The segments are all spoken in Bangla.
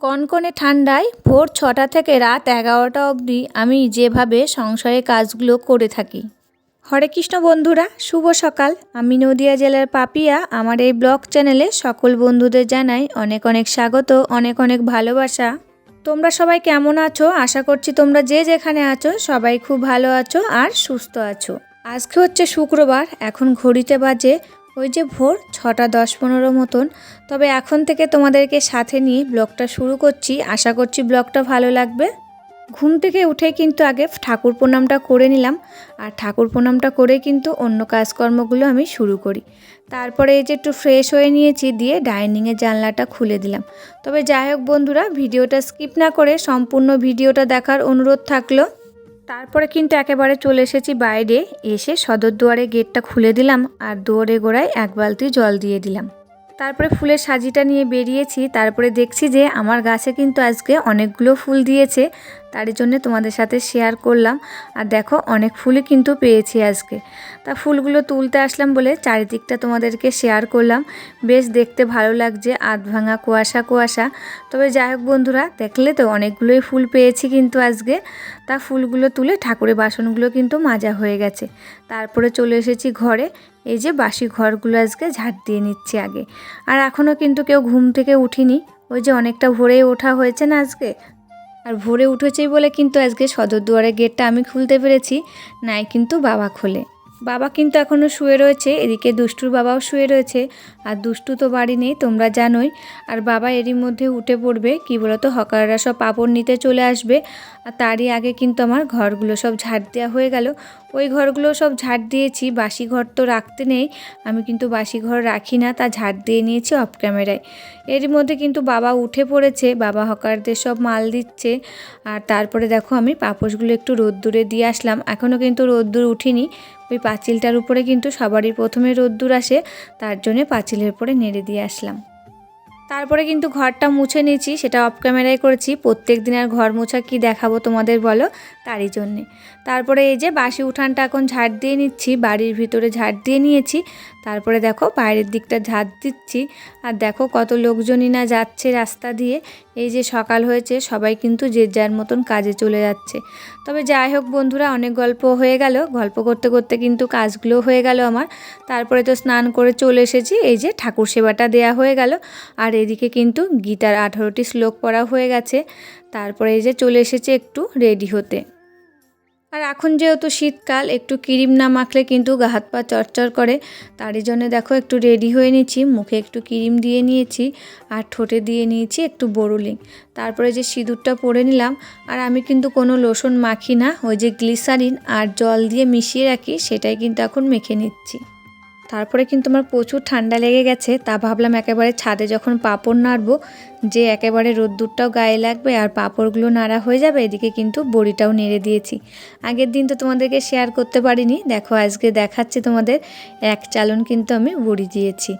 কনকনে ঠান্ডায় ভোর ছটা থেকে রাত এগারোটা অবধি আমি যেভাবে সংসারের কাজগুলো করে থাকি। হরে কৃষ্ণ বন্ধুরা, শুভ সকাল। আমি নদিয়া জেলার পাপিয়া। আমার এই ব্লগ চ্যানেলে সকল বন্ধুদের জানাই অনেক অনেক স্বাগত, অনেক অনেক ভালোবাসা। তোমরা সবাই কেমন আছো? আশা করছি তোমরা যে যেখানে আছো, সবাই খুব ভালো আছো আর সুস্থ আছো। আজকে হচ্ছে শুক্রবার, এখন ঘড়িতে বাজে ওই যে ভোর ছটা দশ পনেরো মতন। তবে এখন থেকে তোমাদেরকে সাথে নিয়ে ব্লগটা শুরু করছি। আশা করছি ব্লগটা ভালো লাগবে। ঘুম থেকে উঠে কিন্তু আগে ঠাকুর প্রণামটা করে নিলাম। আর ঠাকুর প্রণামটা করে কিন্তু অন্য কাজকর্মগুলো আমি শুরু করি। তারপরে এই যে একটু ফ্রেশ হয়ে নিয়েছি, দিয়ে ডাইনিংয়ের জানলাটা খুলে দিলাম। তবে যাই হোক বন্ধুরা, ভিডিওটা স্কিপ না করে সম্পূর্ণ ভিডিওটা দেখার অনুরোধ থাকল। তারপরে কিন্তু একেবারে চলে এসেছি বাইরে। এসে সদর দুয়ারে গেটটা খুলে দিলাম আর দুয়ারে গোড়ায় এক বালতি জল দিয়ে দিলাম। তারপরে ফুলের সাজিটা নিয়ে বেরিয়েছি, তারপরে দেখছি যে আমার গাছে কিন্তু আজকে অনেকগুলো ফুল দিয়েছে, তার জন্য তোমাদের সাথে শেয়ার করলাম। আর দেখো, অনেক ফুলই কিন্তু পেয়েছি আজকে। তা ফুলগুলো তুলতে আসলাম বলে চারিদিকটা তোমাদেরকে শেয়ার করলাম। বেশ দেখতে ভালো লাগছে, আধ ভাঙা কুয়াশা কুয়াশা। তবে যাই হোক বন্ধুরা, দেখলে তো অনেকগুলোই ফুল পেয়েছি কিন্তু আজকে। তা ফুলগুলো তুলে ঠাকুরের বাসনগুলো কিন্তু মাজা হয়ে গেছে। তারপরে চলে এসেছি ঘরে। এই যে বাসি ঘরগুলো আজকে ঝাড় দিয়ে নিচ্ছি আগে। আর এখনও কিন্তু কেউ ঘুম থেকে উঠিনি। ওই যে অনেকটা ভোরে ওঠা হয়েছে না আজকে? আর ভোরে উঠেছেই বলে কিন্তু আজকে সদর দুয়ারের গেটটা আমি খুলতে পেরেছি, নাই কিন্তু বাবা খোলে। বাবা কিন্তু এখনও শুয়ে রয়েছে, এদিকে দুষ্টুর বাবাও শুয়ে রয়েছে। আর দুষ্টু তো বাড়ি নেই, তোমরা জানোই। আর বাবা এরই মধ্যে উঠে পড়বে, কি বলতো, হকাররা সব পাপড় নিতে চলে আসবে। আর তারই আগে কিন্তু আমার ঘরগুলো সব ঝাড় দেওয়া হয়ে গেল। ওই ঘরগুলো সব ঝাড় দিয়েছি, বাসি ঘর তো রাখতে নেই। আমি কিন্তু বাসি ঘর রাখি না, তা ঝাড় দিয়ে নিয়েছি অফ ক্যামেরায় এর মধ্যে কিন্তু বাবা উঠে পড়েছে, বাবা হকারদের সব মাল দিচ্ছে। আর তারপরে দেখো আমি পাপোশগুলো একটু রোদ্দুরে দিয়ে আসলাম। এখনও কিন্তু রোদ্দুর উঠিনি ওই পাঁচিলটার উপরে কিন্তু সবারই প্রথমে রোদ্দুর আসে, তার জন্যে পাঁচিলের উপরে নেড়ে দিয়ে আসলাম। তারপরে কিন্তু ঘরটা মুছে নিয়েছি, সেটা অফ ক্যামেরায় করেছি। প্রত্যেক দিন আর ঘর মোছা কি দেখাবো তোমাদের বলো? তারই জন্যে। তারপরে এই যে বাসি উঠানটা এখন ঝাড় দিয়ে নিচ্ছি, বাড়ির ভিতরে ঝাড় দিয়ে নিয়েছি। তারপরে দেখো বাইরের দিকটা ঝাড় দিচ্ছি। আর দেখো কত লোকজনই না যাচ্ছে রাস্তা দিয়ে। এই যে সকাল হয়েছে, সবাই কিন্তু যে যার মতন কাজে চলে যাচ্ছে। তবে যাই হোক বন্ধুরা, অনেক গল্প হয়ে গেল। গল্প করতে করতে কিন্তু কাজগুলো হয়ে গেল আমার। তারপরে তো স্নান করে চলে এসেছি। এই যে ঠাকুর সেবাটা দেয়া হয়ে গেল। আর এদিকে কিন্তু গীতার আঠারোটি শ্লোক পড়া হয়ে গেছে। তারপরে এই যে চলে এসেছে একটু রেডি হতে। আর এখন যেহেতু শীতকাল, একটু ক্রিম না মাখলে কিন্তু গা হাত পা চরচর করে। তারই জন্য দেখো একটু রেডি হয়ে নিয়েছি মুখে একটু ক্রিম দিয়ে নিয়েছি আর ঠোঁটে দিয়ে নিয়েছি একটু বড়ুলিং তারপরে যে সিঁদুরটা পরে নিলাম, আর আমি কিন্তু কোনো লোশন মাখি না, ওই যে গ্লিসারিন আর জল দিয়ে মিশিয়ে রাখি, সেটাই কিন্তু এখন মেখে নিচ্ছি। তারপরে কিন্তু আমার প্রচুর ঠান্ডা লেগে গেছে, তা ভাবলাম একেবারে ছাদে যখন পাঁপড় নাড়বো, যে একেবারে রোদ্দুরটাও গায়ে লাগবে আর পাঁপড়গুলো নাড়া হয়ে যাবে, এদিকে কিন্তু বড়িটাও নেড়ে দিয়েছি। আগের দিন তো তোমাদেরকে শেয়ার করতে পারিনি, দেখো আজকে দেখাচ্ছি তোমাদের, এক চালন কিন্তু আমি বড়ি দিয়েছি।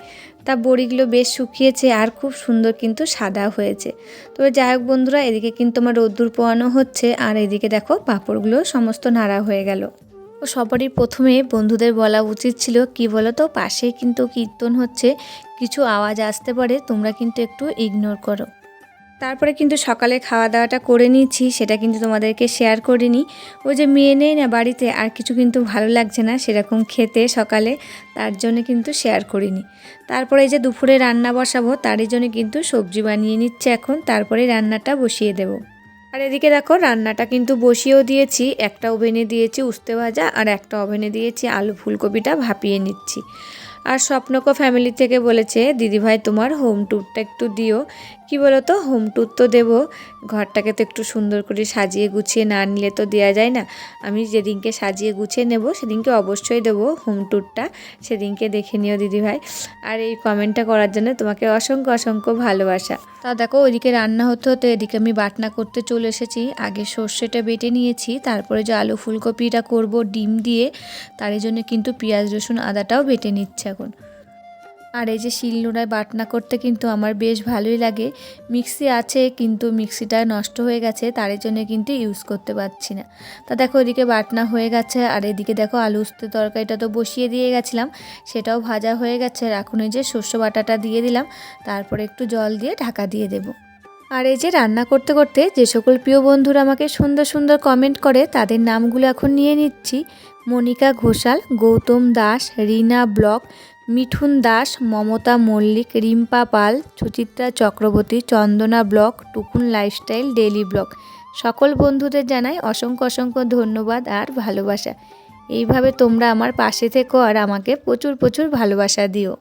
তা বড়িগুলো বেশ শুকিয়েছে আর খুব সুন্দর কিন্তু সাদা হয়েছে। তবে যাই হোক বন্ধুরা, এদিকে কিন্তু আমার রোদ্দুর পোয়ানো হচ্ছে, আর এদিকে দেখো পাঁপড়গুলো সমস্ত নাড়া হয়ে গেল। সবারই প্রথমে বন্ধুদের বলা উচিত ছিল, কি বলো তো পাশেই কিন্তু কীর্তন হচ্ছে, কিছু আওয়াজ আসতে পারে, তোমরা কিন্তু একটু ইগনোর করো। তারপরে কিন্তু সকালে খাওয়া দাওয়াটা করে নিয়েছি সেটা কিন্তু তোমাদেরকে শেয়ার করিনি। ওই যে মেয়ে নেই না বাড়িতে, আর কিছু কিন্তু ভালো লাগছে না সেরকম খেতে সকালে, তার জন্য কিন্তু শেয়ার করিনি। তারপরে যে দুপুরে রান্না বসাবো, তারই জন্য কিন্তু সবজি বানিয়ে নিচ্ছে এখন, তারপরে রান্নাটা বসিয়ে দেবো। আর এদিকে দেখো, রান্নাটা কিন্তু বসিয়েও দিয়েছি, একটা ওভেনে দিয়েছি উস্তে ভাজা আর একটা ওভেনে দিয়েছি আলু ফুলকপিটা ভাপিয়ে নিচ্ছি। আর স্বপ্নকো ফ্যামিলি থেকে বলেছে, দিদিভাই, তোমার হোম ট্যুরটা একটু দিও। কি বলো তো হোম ট্যুর তো দেবো। ঘরটাকে তো একটু সুন্দর করে সাজিয়ে গুছিয়ে না নিলে তো দেওয়া যায় না। আমি যেদিনকে সাজিয়ে গুছিয়ে নেব, সেদিনকে অবশ্যই দেবো হোম ট্যুরটা সেদিনকে দেখে নিও দিদিভাই। আর এই কমেন্টটা করার জন্য তোমাকে অসংখ্য অসংখ্য ভালোবাসা। তা দেখো, ওইদিকে রান্না হতে হতে এদিকে আমি বাটনা করতে চলে এসেছি। আগে সর্ষেটা বেটে নিয়েছি, তারপরে যে আলু ফুলকপিটা করব ডিম দিয়ে তার জন্য কিন্তু পেঁয়াজ, রসুন, আদাটাও বেটে নিচ্ছে এখন। আর এই যে শিলনোড়ায় বাটনা করতে কিন্তু আমার বেশ ভালোই লাগে। মিক্সি আছে কিন্তু মিক্সিটা নষ্ট হয়ে গেছে, তার জন্য কিন্তু ইউজ করতে পারছি না। তা দেখো ওইদিকে বাটনা হয়ে গেছে, আর এদিকে দেখো আলু উস্তে তরকারিটা তো বসিয়ে দিয়ে গেছিলাম, সেটাও ভাজা হয়ে গেছে। আর এখন এই যে শস্য বাটাটা দিয়ে দিলাম, তারপরে একটু জল দিয়ে ঢাকা দিয়ে দেবো। আর এই যে রান্না করতে করতে যে সকল প্রিয় বন্ধুরা আমাকে সুন্দর সুন্দর কমেন্ট করে, তাদের নামগুলো এখন নিয়ে নিচ্ছি। Monika Ghoshal, Gautam Das, Rina vlog Mithun Das, Mamata Mallick, Rimpa Pal, Suchitra Chakraborty, Chandana vlog, Tukun lifestyle, daily vlog. সকল বন্ধুদের জানাই অসংখ্য অসংখ্য ধন্যবাদ আর ভালোবাসা। এইভাবে তোমরা আমার পাশে থেকো আর আমাকে প্রচুর প্রচুর ভালোবাসা দিও।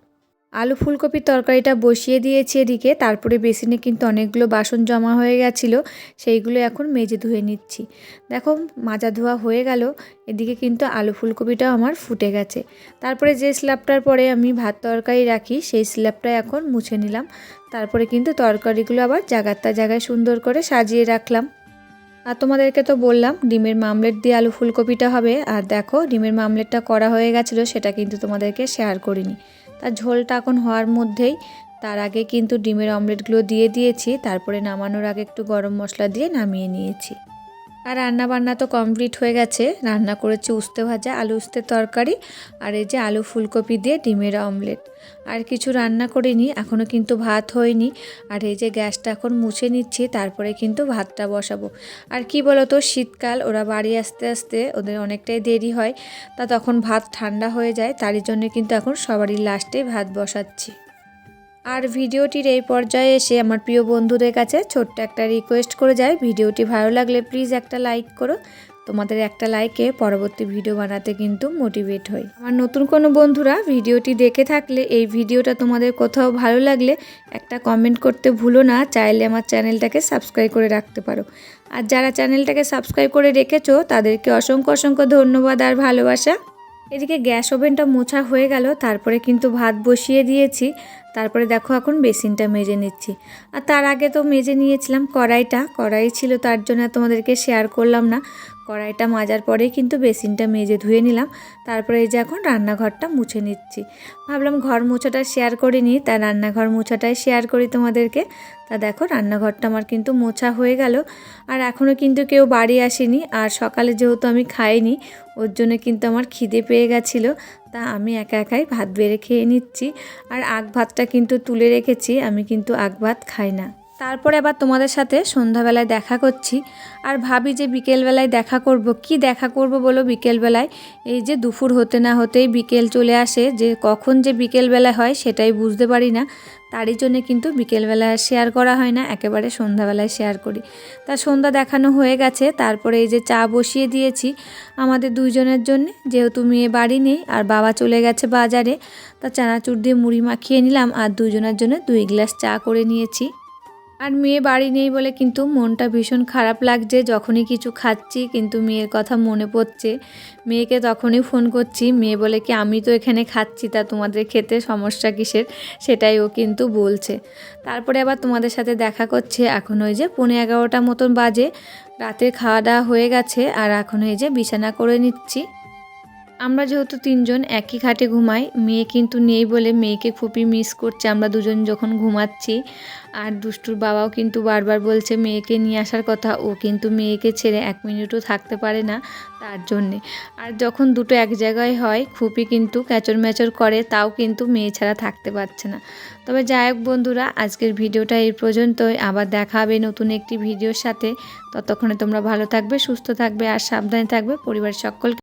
আলু ফুলকপির তরকারিটা বসিয়ে দিয়েছি এদিকে, তারপরে বেসিনে কিন্তু অনেকগুলো বাসন জমা হয়ে গেছিল, সেইগুলো এখন মেজে ধুয়ে নিচ্ছি। দেখো, মাজা ধোয়া হয়ে গেল, এদিকে কিন্তু আলু ফুলকপিটাও আমার ফুটে গেছে। তারপরে যে স্ল্যাবটার পরে আমি ভাত তরকারি রাখি, সেই স্ল্যাবটা এখন মুছে নিলাম। তারপরে কিন্তু তরকারিগুলো আবার জায়গার জায়গায় সুন্দর করে সাজিয়ে রাখলাম। আর তোমাদেরকে তো বললাম, ডিমের মামলেট দিয়ে আলু ফুলকপিটা হবে। আর দেখো, ডিমের মামলেটটা করা হয়ে গেছিল, সেটা কিন্তু তোমাদেরকে শেয়ার করিনি। তার ঝোলটা এখন হওয়ার মধ্যেই। তার আগে কিন্তু ডিমের অমলেটগুলো দিয়ে দিয়েছি, তারপরে নামানোর আগে একটু গরম মশলা দিয়ে নামিয়ে নিয়েছি। আর রান্না বান্না তো কমপ্লিট হয়ে গেছে। রান্না করেছি উস্তে ভাজা, আলু উস্তে তরকারি আর এই যে আলু ফুলকপি দিয়ে ডিমের অমলেট। আর কিছু রান্না করিনি এখনও কিন্তু ভাত হয়নি। আর এই যে গ্যাসটা এখন মুছে নিচ্ছি, তারপরে কিন্তু ভাতটা বসাবো। আর কি বলতো, শীতকাল, ওরা বাড়ি আসতে আসতে ওদের অনেকটাই দেরি হয়, তা তখন ভাত ঠান্ডা হয়ে যায়, তারই জন্য কিন্তু এখন সবারই লাস্টে ভাত বসাচ্ছি। আর ভিডিওটির এই পর্যায়ে এসে আমার প্রিয় বন্ধুদের কাছে ছোট্ট একটা রিকোয়েস্ট করে যায় ভিডিওটি ভালো লাগলে প্লিজ একটা লাইক করো। তোমাদের একটা লাইকে পরবর্তী ভিডিও বানাতে কিন্তু মোটিভেট হই। আমার নতুন কোনো বন্ধুরা ভিডিওটি দেখে থাকলে, এই ভিডিওটা তোমাদের কোথাও ভালো লাগলে একটা কমেন্ট করতে ভুলো না। চাইলে আমার চ্যানেলটাকে সাবস্ক্রাইব করে রাখতে পারো। আর যারা চ্যানেলটাকে সাবস্ক্রাইব করে রেখেছো, তাদেরকে অসংখ্য অসংখ্য ধন্যবাদ আর ভালোবাসা। এদিকে গ্যাস ওভেনটা মোছা হয়ে গেল, তারপরে কিন্তু ভাত বসিয়ে দিয়েছি। তারপরে দেখো এখন বেসিনটা মেজে নিচ্ছি। আর তার আগে তো মেজে নিয়েছিলাম কড়াইটা। কড়াই ছিল তার জন্য তোমাদেরকে শেয়ার করলাম না। কড়াইটা মাজার পরেই কিন্তু বেসিনটা মেজে ধুয়ে নিলাম। তারপরে এই যে এখন রান্নাঘরটা মুছে নিচ্ছি। ভাবলাম ঘর মোছাটা শেয়ার করিনি তা রান্নাঘর মোছাটাই শেয়ার করি তোমাদেরকে। তা দেখো রান্নাঘরটা আমার কিন্তু মোছা হয়ে গেল। আর এখনও কিন্তু কেউ বাড়ি আসেনি। আর সকালে যেহেতু আমি খাইনি, ওর জন্য কিন্তু আমার খিদে পেয়ে গেছিল। তা আমি একা একাই ভাত বেড়ে খেয়ে নিচ্ছি। আর আগ ভাতটা কিন্তু তুলে রেখেছি, আমি কিন্তু আগ ভাত খাই না। তারপরে আবার তোমাদের সাথে সন্ধ্যাবেলায় দেখা করছি। আর ভাবি যে বিকেলবেলায় দেখা করব, কি দেখা করব বলো বিকেলবেলায়? এই যে দুপুর হতে না হতেই বিকেল চলে আসে, যে কখন যে বিকেলবেলা হয় সেটাই বুঝতে পারি না। তারই জন্য কিন্তু বিকেলবেলা শেয়ার করা হয় না, একেবারে সন্ধ্যাবেলায় শেয়ার করি। তা সন্ধ্যা দেখানো হয়ে গেছে, তারপরে এই যে চা বসিয়ে দিয়েছি আমাদের দুইজনের জন্য, যেহেতু মেয়ে বাড়ি নেই আর বাবা চলে গেছে বাজারে, তা চানাচুর দিয়ে মুড়ি মাখিয়ে নিলাম আর দুজনের জন্য দুই গ্লাস চা করে নিয়েছি। আর মেয়ে বাড়ি নেই বলে কিন্তু মনটা ভীষণ খারাপ লাগছে। যখনই কিছু খাচ্ছি কিন্তু মেয়ের কথা মনে পড়ছে। মেয়েকে তখনই ফোন করছি, মেয়ে বলে কি, আমি তো এখানে খাচ্ছি, তা তোমাদের খেতে সমস্যা কিসের? সেটাই ও কিন্তু বলছে। তারপরে আবার তোমাদের সাথে দেখা করছে। এখন ওই যে পৌনে এগারোটা মতন বাজে। রাতে খাওয়া দাওয়া হয়ে গেছে আর এখন এই যে বিছানা করে নিচ্ছি। আমরা যেহেতু তিনজন একই খাটে ঘুমাই, মেয়ে কিন্তু নেই বলে মেয়েকে খুবই মিস করছে। আমরা দুজন যখন ঘুমাচ্ছি, আর দুষ্টুর বাবাও কিন্তু বারবার বলছে মেয়েকে নিয়ে আসার কথা, ও কিন্তু মেয়েকে ছেড়ে এক মিনিটও থাকতে পারে না তার জন্যে। আর যখন দুটো এক জায়গায় হয়, খুবই কিন্তু ক্যাচর ম্যাচর করে, তাও কিন্তু মেয়ে ছাড়া থাকতে পারছে না। তবে যাই হোক বন্ধুরা, আজকের ভিডিওটা এই পর্যন্তই। আবার দেখা হবে নতুন একটি ভিডিওর সাথে। ততক্ষণে তোমরা ভালো থাকবে, সুস্থ থাকবে, আর সাবধানে থাকবে পরিবারের সকলকে।